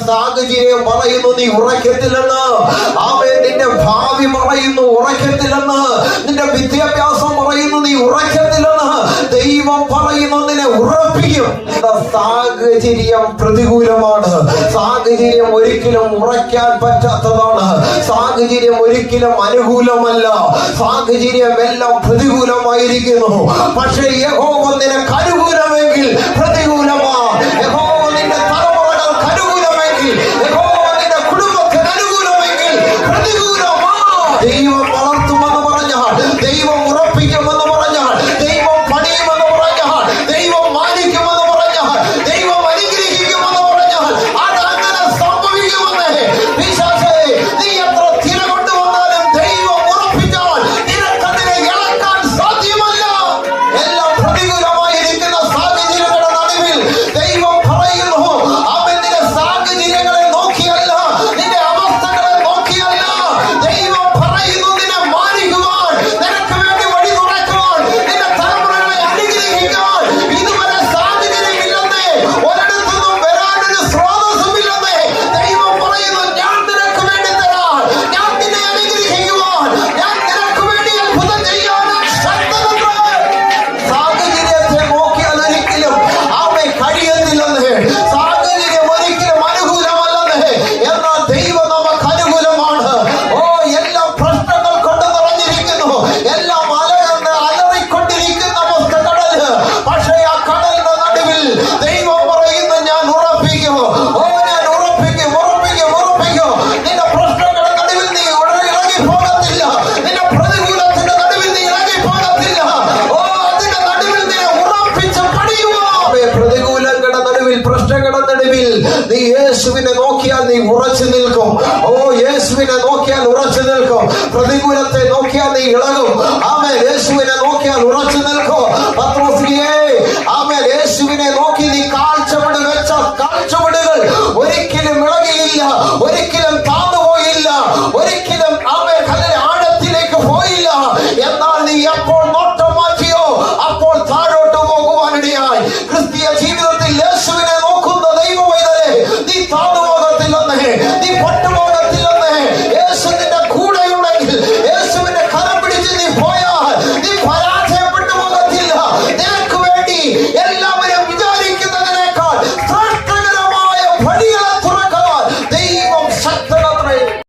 സാഹചര്യം പറയുന്നു നീ ഉറക്കത്തില്ലെന്ന്. ആമേ നിന്റെ ഭാവി പറയുന്നു ഉറക്കത്തില്ലെന്ന്. നിന്റെ വിദ്യാഭ്യാസം പറയുന്നു നീ ഉറക്കത്തില്ലെന്ന്. ദൈവം പറയുന്നു നിന്നെ ഉറപ്പിക്കും. സാഹചര്യം പ്രതികൂലമാണ്. സാഹചര്യം ഒരിക്കലും ഉറയ്ക്കാൻ പറ്റാത്തതാണ്. സാഹചര്യം ഒരിക്കലും അനുകൂലമല്ല. സാഹചര്യം എല്ലാം പ്രതികൂലമായിരിക്കുന്നു. പക്ഷേ യഹോവ നിനക്ക് അനുകൂലമെങ്കിൽ നടുവിൽ നീ യേശുവിനെ നോക്കിയാൽ നീ ഉറച്ചു നിൽക്കും. ഓ യേശുവിനെ നോക്കിയാൽ ഉറച്ചു നിൽക്കും. പ്രതികൂലത്തെ നോക്കിയാൽ നീ ഇളകും. ആമേ യേശുവിനെ നോക്കിയാൽ ഉറച്ചു നിൽക്കും. പത്രോസിയെ ആമേ യേശുവിനെ നോക്കി നീ കാഴ്ചപ്പെട്. വെച്ച കാഴ്ചപ്പെടുകൾ ഒരിക്കലും ഇളകിയില്ല. ഒരിക്കലും താന്നുപോയില്ല ഒരിക്കലും ആമേ കല്ലിൽ ആഴത്തിലേക്ക് പോയില്ല. എന്നാൽ നീ എപ്പോൾ